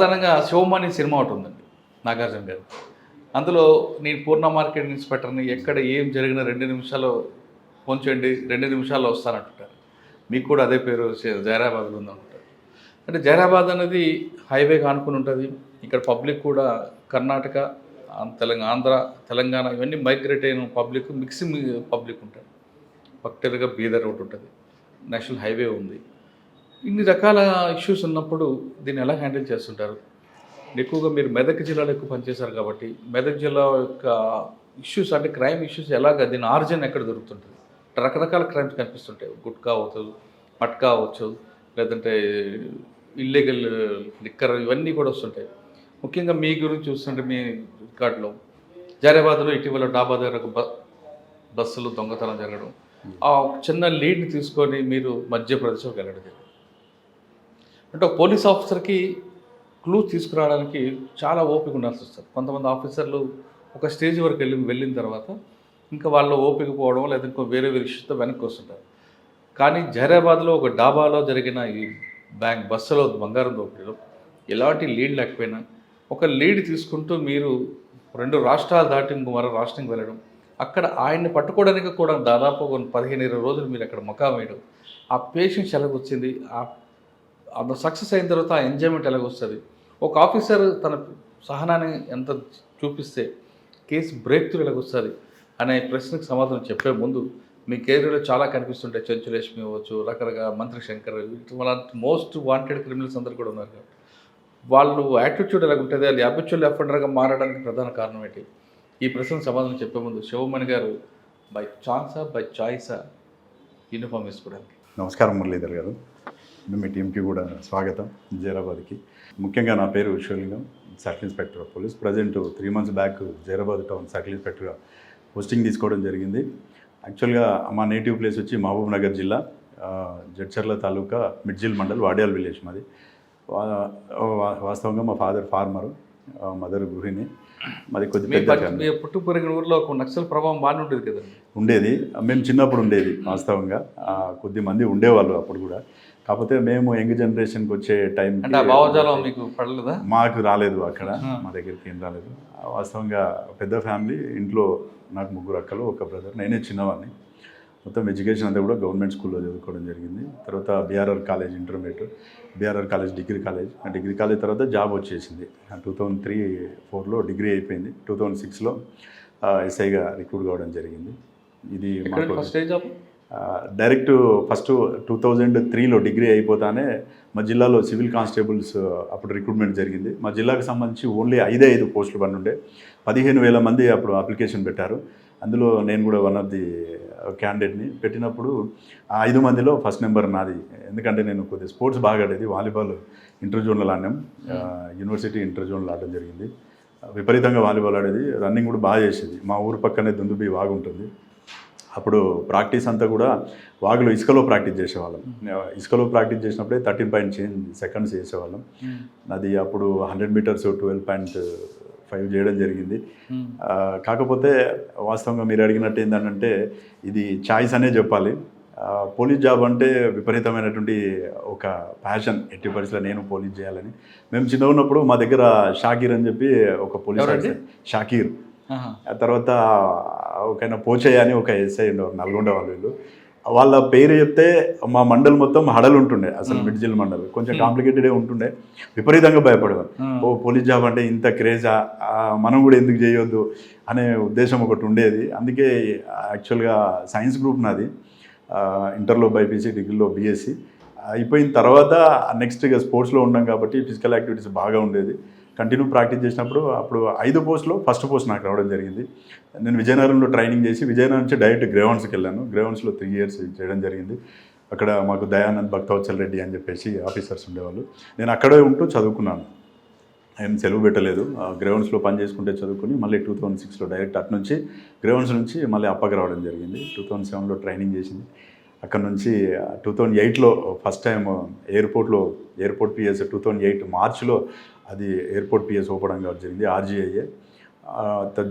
సాధారణంగా శివమాని సినిమా ఒకటి ఉందండి నాగార్జున గారు అందులో నేను పూర్ణ మార్కెట్ ఇన్స్పెక్టర్ని ఎక్కడ ఏం జరిగినా రెండు నిమిషాలు పొంచండి రెండు నిమిషాల్లో వస్తానంటుంటారు. మీకు కూడా అదే పేరు జైరాబాద్లో ఉందంటారు అంటే జైరాబాద్ అనేది హైవే కానుకుని ఉంటుంది. ఇక్కడ పబ్లిక్ కూడా కర్ణాటక తెలంగాణ ఆంధ్ర తెలంగాణ ఇవన్నీ మైగ్రేట్ అయిన పబ్లిక్ మిక్సింగ్ పబ్లిక్ ఉంటారు పర్టికులర్గా బీదర్ రోడ్ ఉంటుంది. నేషనల్ హైవే ఉంది. ఇన్ని రకాల ఇష్యూస్ ఉన్నప్పుడు దీన్ని ఎలా హ్యాండిల్ చేస్తుంటారు? ఎక్కువగా మీరు మెదక్ జిల్లాలో ఎక్కువ పనిచేశారు కాబట్టి మెదక్ జిల్లా యొక్క ఇష్యూస్ అంటే క్రైమ్ ఇష్యూస్ ఎలాగ దీని ఆరిజిన్ ఎక్కడ దొరుకుతుంటుంది? రకరకాల క్రైమ్స్ కనిపిస్తుంటాయి. గుట్కా అవచ్చు మట్కా అవచ్చు లేదంటే ఇల్లీగల్ లిక్కర్ ఇవన్నీ కూడా వస్తుంటాయి. ముఖ్యంగా మీ గురించి చూస్తుంటే మీ రికార్డులో జారేబాద్లో ఇటీవల డాబా దగ్గర ఒక బస్సులు దొంగతనం జరగడం. ఆ చిన్న లీడ్ని తీసుకొని మీరు మధ్యప్రదేశ్కి వెళ్ళడం జరిగింది. అంటే ఒక పోలీస్ ఆఫీసర్కి క్లూ తీసుకురావడానికి చాలా ఓపిక ఉండాల్సి వస్తుంది. కొంతమంది ఆఫీసర్లు ఒక స్టేజ్ వరకు వెళ్ళి వెళ్ళిన తర్వాత ఇంకా వాళ్ళు ఓపిక పోవడం లేదా ఇంకో వేరే వేరే ఇష్యూతో వెనక్కి వస్తుంటారు. కానీ జైరాబాద్లో ఒక డాబాలో జరిగిన ఈ బ్యాంక్ బస్సులో బంగారం దోపిడీలో ఎలాంటి లీడ్ లేకపోయినా ఒక లీడ్ తీసుకుంటూ మీరు రెండు రాష్ట్రాలు దాటి మరో రాష్ట్రంకి వెళ్ళడం అక్కడ ఆయన్ని పట్టుకోవడానికి కూడా దాదాపు పదిహేను ఇరవై రోజులు మీరు అక్కడ మకా వేయడం ఆ సెలవు వచ్చింది ఆ అంత సక్సెస్ అయిన తర్వాత ఆ ఎంజాయ్మెంట్ ఎలాగొస్తుంది? ఒక ఆఫీసర్ తన సహనాన్ని ఎంత చూపిస్తే కేసు బ్రేక్ త్రూ ఎలాగొస్తుంది అనే ప్రశ్నకు సమాధానం చెప్పే ముందు మీ కెరీర్లో చాలా కనిపిస్తుంటాయి. చంచులక్ష్మి అవ్వచ్చు రకరకాల మంత్రి శంకర్ వాళ్ళ మోస్ట్ వాంటెడ్ క్రిమినల్స్ అందరు కూడా ఉన్నారు కాబట్టి. వాళ్ళు యాటిట్యూడ్ ఎలా ఉంటుంది వాళ్ళు హ్యాబిచువల్ ఎఫెండర్గా మారడానికి ప్రధాన కారణం ఏంటి? ఈ ప్రశ్నకు సమాధానం చెప్పే ముందు శివమణి గారు బై ఛాన్సా బై చాయిసా యూనిఫామ్ వేసుకోవడానికి. నమస్కారం మురళీధర్ గారు. మీ టీంకి కూడా స్వాగతం జైరాబాద్కి. ముఖ్యంగా నా పేరు Shivalingam circle inspector of police. Present three months back Zahirabad town circle ఇన్స్పెక్టర్గా posting తీసుకోవడం జరిగింది. యాక్చువల్గా మా నేటివ్ ప్లేస్ వచ్చి మహబూబ్ నగర్ జిల్లా జడ్చర్ల తాలూకా మిడ్జిల్ మండల్ వాడియాల్ విలేజ్ మాది. వాస్తవంగా మా ఫాదర్ ఫార్మరు మదర్ గృహిణి. మాది కొద్ది మీ పెద్ద పట్- ఫ్యామిలీ. మీ పుట్టు పెరిగిన ఊర్లో ఒక నక్సల్ ప్రభావం బాగానే ఉంటుంది కదండి? ఉండేది. మేము చిన్నప్పుడు ఉండేది వాస్తవంగా. కొద్ది మంది ఉండేవాళ్ళు అప్పుడు కూడా. కాకపోతే మేము యంగ్ జనరేషన్కి వచ్చే టైం భావజాలం మీకు పడలేదా? మాకు రాలేదు అక్కడ. మా దగ్గరికి ఏం రాలేదు. వాస్తవంగా పెద్ద ఫ్యామిలీ ఇంట్లో నాకు ముగ్గురు అక్కలు ఒక బ్రదర్. నేనే చిన్నవాడిని. మొత్తం ఎడ్యుకేషన్ అంతా కూడా గవర్నమెంట్ స్కూల్లో చదువుకోవడం జరిగింది. తర్వాత BRR college intermediate BRR college degree college. ఆ డిగ్రీ కాలేజ్ తర్వాత జాబ్ వచ్చేసింది. టూ థౌజండ్ త్రీ ఫోర్లో డిగ్రీ అయిపోయింది. టూ థౌజండ్ సిక్స్లో ఎస్ఐగా రిక్రూట్ కావడం జరిగింది. ఇది మాకు డైరెక్ట్ ఫస్ట్ టూ థౌజండ్ త్రీలో డిగ్రీ అయిపోతానే మా జిల్లాలో సివిల్ కానిస్టేబుల్స్ అప్పుడు రిక్రూట్మెంట్ జరిగింది. మా జిల్లాకు సంబంధించి ఓన్లీ ఐదే ఐదు పోస్టులు పని ఉండే పదిహేను వేల మంది అప్పుడు అప్లికేషన్ పెట్టారు. అందులో నేను కూడా వన్ ఆఫ్ ది క్యాండిడేట్ని పెట్టినప్పుడు ఆ ఐదు మందిలో ఫస్ట్ నెంబర్ నాది. ఎందుకంటే నేను కొద్దిగా స్పోర్ట్స్ బాగా ఆడేది వాలీబాల్ ఇంటర్ జోన్లో ఆడినాం యూనివర్సిటీ ఇంటర్ జోన్లో ఆడడం జరిగింది. విపరీతంగా వాలీబాల్ ఆడేది రన్నింగ్ కూడా బాగా చేసేది. మా ఊరు పక్కనే దుందుబి బాగుంటుంది అప్పుడు ప్రాక్టీస్ అంతా కూడా వాగులో ఇసుకలో ప్రాక్టీస్ చేసేవాళ్ళం. ఇసుకలో ప్రాక్టీస్ చేసినప్పుడే థర్టీన్ పాయింట్ చేంజ్ సెకండ్స్ చేసేవాళ్ళం. అది అప్పుడు hundred meters twelve point five చేయడం జరిగింది. కాకపోతే వాస్తవంగా మీరు అడిగినట్టు ఏంటంటే ఇది చాయిస్ అనే చెప్పాలి. పోలీస్ జాబ్ అంటే విపరీతమైనటువంటి ఒక ప్యాషన్ ఎట్టి పరిస్థితుల్లో నేను పోలీస్ చేయాలని. మేము చిన్న ఉన్నప్పుడు మా దగ్గర షాకీర్ అని చెప్పి ఒక పోలీస్ షాకీర్. ఆ తర్వాత ఒక పోచయ్య అని ఒక ఎస్ఐ ఉండేవారు నల్గొండ వాళ్ళు వీళ్ళు. వాళ్ళ పేరు చెప్తే మా మండల్ మొత్తం హడలు ఉంటుండే అసలు మిడ్జిల్ మండల్. కొంచెం కాంప్లికేటెడే ఉంటుండే. విపరీతంగా భయపడేవారు ఓ పోలీస్ జాబ్ అంటే ఇంత క్రేజా? మనం కూడా ఎందుకు చేయొద్దు అనే ఉద్దేశం ఒకటి ఉండేది. అందుకే యాక్చువల్గా సైన్స్ గ్రూప్ నాది. ఇంటర్లో బైపీసీ డిగ్రీలో బీఎస్సీ. అయిపోయిన తర్వాత నెక్స్ట్ ఇక స్పోర్ట్స్లో ఉన్నాం కాబట్టి ఫిజికల్ యాక్టివిటీస్ బాగా ఉండేది. కంటిన్యూ ప్రాక్టీస్ చేసినప్పుడు అప్పుడు ఐదు పోస్ట్లో ఫస్ట్ పోస్ట్ నాకు రావడం జరిగింది. నేను విజయనగరంలో ట్రైనింగ్ చేసి విజయనగరం నుంచి డైరెక్ట్ గ్రేవన్స్కి వెళ్ళాను. గ్రేవన్స్లో త్రీ ఇయర్స్ చేయడం జరిగింది. అక్కడ మాకు దయానంద్ భక్తవత్సల్ రెడ్డి అని చెప్పేసి ఆఫీసర్స్ ఉండేవాళ్ళు. నేను అక్కడే ఉంటూ చదువుకున్నాను. ఏం సెలవు పెట్టలేదు. గ్రౌండ్స్లో పని చేసుకుంటే చదువుకుని మళ్ళీ టూ థౌజండ్ సిక్స్లో డైరెక్ట్ అటు నుంచి గ్రౌండ్స్ నుంచి మళ్ళీ అప్పకి రావడం జరిగింది. టూ థౌజండ్ సెవెన్లో ట్రైనింగ్ చేసింది. అక్కడ నుంచి టూ థౌజండ్ ఎయిట్లో ఫస్ట్ టైం ఎయిర్పోర్ట్లో airport PS two thousand eight మార్చ్లో అది ఎయిర్పోర్ట్ పిఎస్ ఓపెన్ కావడం జరిగింది ఆర్జీఐఏ.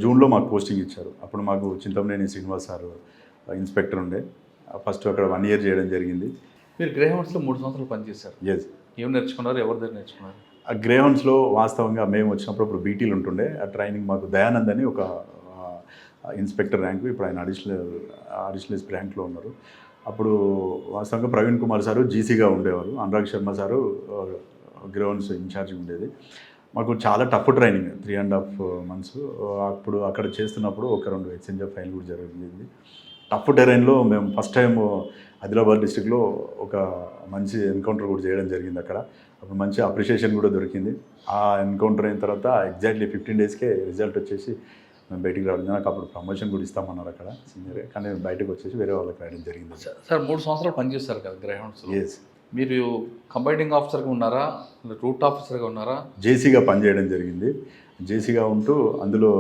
జూన్లో మాకు పోస్టింగ్ ఇచ్చారు. అప్పుడు మాకు చింతమనేని శ్రీనివాస్ సార్ ఇన్స్పెక్టర్ ఉండే. ఫస్ట్ అక్కడ వన్ ఇయర్ చేయడం జరిగింది. మీరు గ్రేహౌండ్స్లో మూడు సంవత్సరాలు పనిచేశారు. ఎస్ ఏం నేర్చుకున్నారు? ఎవరి దగ్గర నేర్చుకున్నారు? ఆ గ్రేహౌండ్స్లో వాస్తవంగా మేము వచ్చినప్పుడు అప్పుడు బీటీలు ఉంటుండే. ఆ ట్రైనింగ్ మాకు దయానంద్ అని ఒక ఇన్స్పెక్టర్ ర్యాంకు ఇప్పుడు ఆయన అడిషనల్ అడిషనల్ ర్యాంక్లో ఉన్నారు. అప్పుడు వాస్తవంగా ప్రవీణ్ కుమార్ సారు జీసీగా ఉండేవారు. Anurag Sharma sir grounds incharge ఉండేది. మాకు చాలా tough training three and half months అప్పుడు అక్కడ చేస్తున్నప్పుడు ఒక రెండు ఎక్స్చేంజ్ ఫైల్ కూడా జరిగింది. టఫ్ టెరైన్లో మేము ఫస్ట్ టైం ఆదిలాబాద్ డిస్టిక్లో ఒక మంచి ఎన్కౌంటర్ కూడా చేయడం జరిగింది అక్కడ. అప్పుడు మంచి అప్రిషియేషన్ కూడా దొరికింది. ఆ ఎన్కౌంటర్ అయిన తర్వాత ఎగ్జాక్ట్లీ ఫిఫ్టీన్ డేస్కే రిజల్ట్ వచ్చేసి మేము బయటికి రావడం నాకు అప్పుడు ప్రమోషన్ కూడా ఇస్తామన్నారు అక్కడ సీనియర్. కానీ బయటకు వచ్చేసి వేరే వాళ్ళకి రాయడం జరిగింది. సార్ మూడు సంవత్సరాలు పనిచేస్తారు కదా గ్రౌండ్స్ ఎస్ మీరు కంబైనింగ్ ఆఫీసర్గా ఉన్నారా? రూట్ ఆఫీసర్గా ఉన్నారా? జేసీగా పనిచేయడం జరిగింది. జేసీగా ఉంటూ అందులో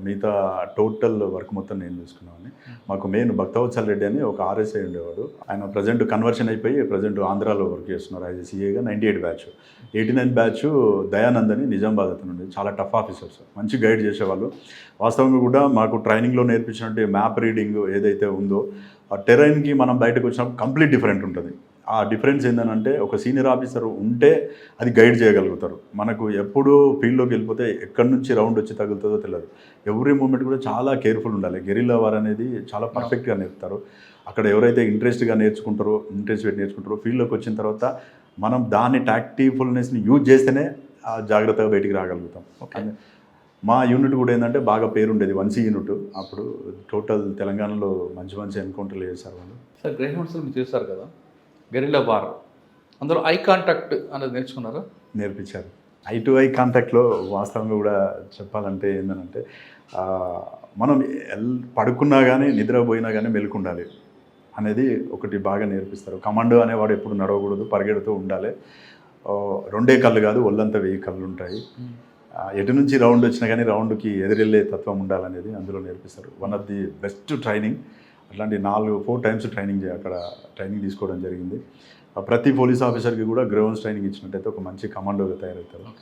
మిగతా టోటల్ వర్క్ మొత్తం నేను చూసుకున్నామని మాకు మెయిన్ భక్తవత్సల్ రెడ్డి అని ఒక ఆర్ఎస్ఐ ఉండేవాడు. ఆయన ప్రజెంట్ కన్వర్షన్ అయిపోయి ప్రజెంట్ ఆంధ్రాలో వర్క్ చేస్తున్నారు as సీఏగా. Ninety eight batch. Eighty nine batch Dayanand అని నిజామాబాద్ అతను చాలా టఫ్ ఆఫీసర్స్. మంచి గైడ్ చేసేవాళ్ళు. వాస్తవంగా కూడా మాకు ట్రైనింగ్లో నేర్పించినట్టు మ్యాప్ రీడింగ్ ఏదైతే ఉందో ఆ టెరైన్కి మనం బయటకు వచ్చినప్పుడు కంప్లీట్ డిఫరెంట్ ఉంటుంది. ఆ డిఫరెన్స్ ఏంటంటే ఒక సీనియర్ ఆఫీసర్ ఉంటే అది గైడ్ చేయగలుగుతారు. మనకు ఎప్పుడు ఫీల్డ్లోకి వెళ్ళిపోతే ఎక్కడి నుంచి రౌండ్ వచ్చి తగులుతుందో తెలియదు. ఎవ్రీ మూమెంట్ కూడా చాలా కేర్ఫుల్ ఉండాలి. గెరిల్లా వార్ అనేది చాలా పర్ఫెక్ట్గా నేర్పుతారు. అక్కడ ఎవరైతే ఇంట్రెస్ట్గా నేర్చుకుంటారో ఇంట్రెస్ట్ పెట్టి నేర్చుకుంటారో ఫీల్డ్లోకి వచ్చిన తర్వాత మనం దాని టాక్టిఫుల్నెస్ని యూజ్ చేస్తేనే ఆ జాగ్రత్తగా బయటికి రాగలుగుతాం. ఓకే. మా యూనిట్ కూడా ఏంటంటే బాగా పేరు ఉండేది వన్ సి యూనిట్. అప్పుడు టోటల్ తెలంగాణలో మంచి మంచి ఎన్కౌంటర్లు చేశారు వాళ్ళు. సార్ గ్రౌండ్స్ మీరు చేశారు కదా? Guerrilla war. అందులో ఐ కాంటాక్ట్ అనేది నేర్చుకున్నారా? నేర్పించారు. ఐ టు ఐ కాంటాక్ట్లో వాస్తవంగా కూడా చెప్పాలంటే ఏంటంటే మనం ఎల్ పడుకున్నా కానీ నిద్రపోయినా కానీ మెలుకుండాలి అనేది ఒకటి బాగా నేర్పిస్తారు. కమాండో అనేవాడు ఎప్పుడు నడవకూడదు పరిగెడుతూ ఉండాలి. రెండే కళ్ళు కాదు ఒళ్ళంతా వెయ్యి కళ్ళు ఉంటాయి. ఎటు నుంచి రౌండ్ వచ్చినా కానీ రౌండ్కి ఎదురెళ్ళే తత్వం ఉండాలనేది అందులో నేర్పిస్తారు. One of the best training. అట్లాంటి నాలుగు ఫోర్ టైమ్స్ ట్రైనింగ్ అక్కడ ట్రైనింగ్ తీసుకోవడం జరిగింది. ప్రతి పోలీస్ ఆఫీసర్కి కూడా గ్రౌండ్స్ ట్రైనింగ్ ఇచ్చినట్టయితే ఒక మంచి కమాండోగా తయారవుతారు.